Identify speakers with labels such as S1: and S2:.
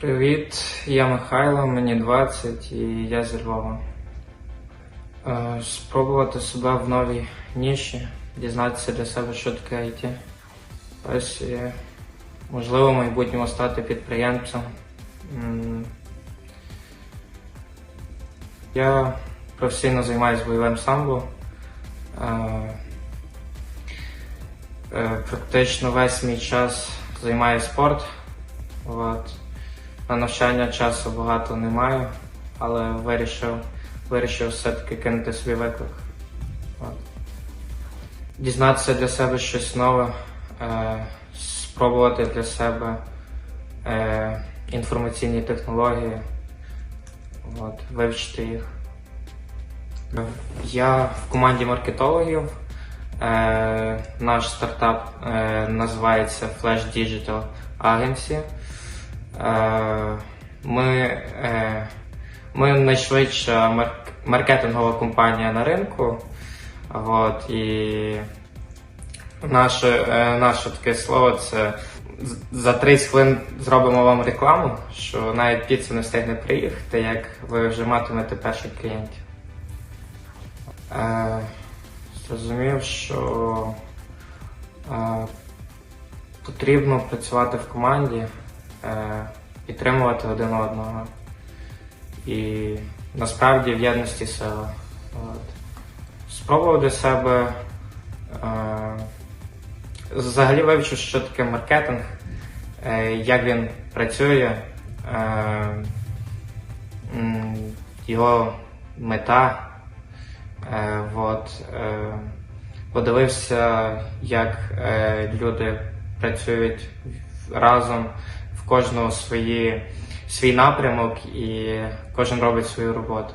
S1: Привіт, я Михайло, мені 20 і я зі Львова. Е, Спробувати себе в новій ніші, дізнатися для себе, що таке IT. Ось, можливо, в майбутньому стати підприємцем. Я професійно займаюся бойовим самбо. Е, е, Практично весь мій час займаю спорт. На навчання часу багато не маю, але вирішив, вирішив все-таки кинути свій виклик. От. Дізнатися для себе щось нове, е, спробувати для себе е, інформаційні технології, от, вивчити їх. Я в команді маркетологів. Е, наш стартап е, називається Flash Digital Agency. Ми, е, ми найшвидша маркетингова компанія на ринку. От, і наше, е, наше таке слово це за 30 хвилин зробимо вам рекламу, що навіть піца не встигне приїхати, як ви вже матимете перших клієнтів. Е, зрозумів, що е, потрібно працювати в команді, підтримувати один одного. І насправді в єдності сила. От. Спробував для себе е, взагалі вивчив, що таке маркетинг, е, як він працює, е, його мета. Е, е, подивився, як е, люди працюють разом, в кожного свої, свій напрямок і кожен робить свою роботу.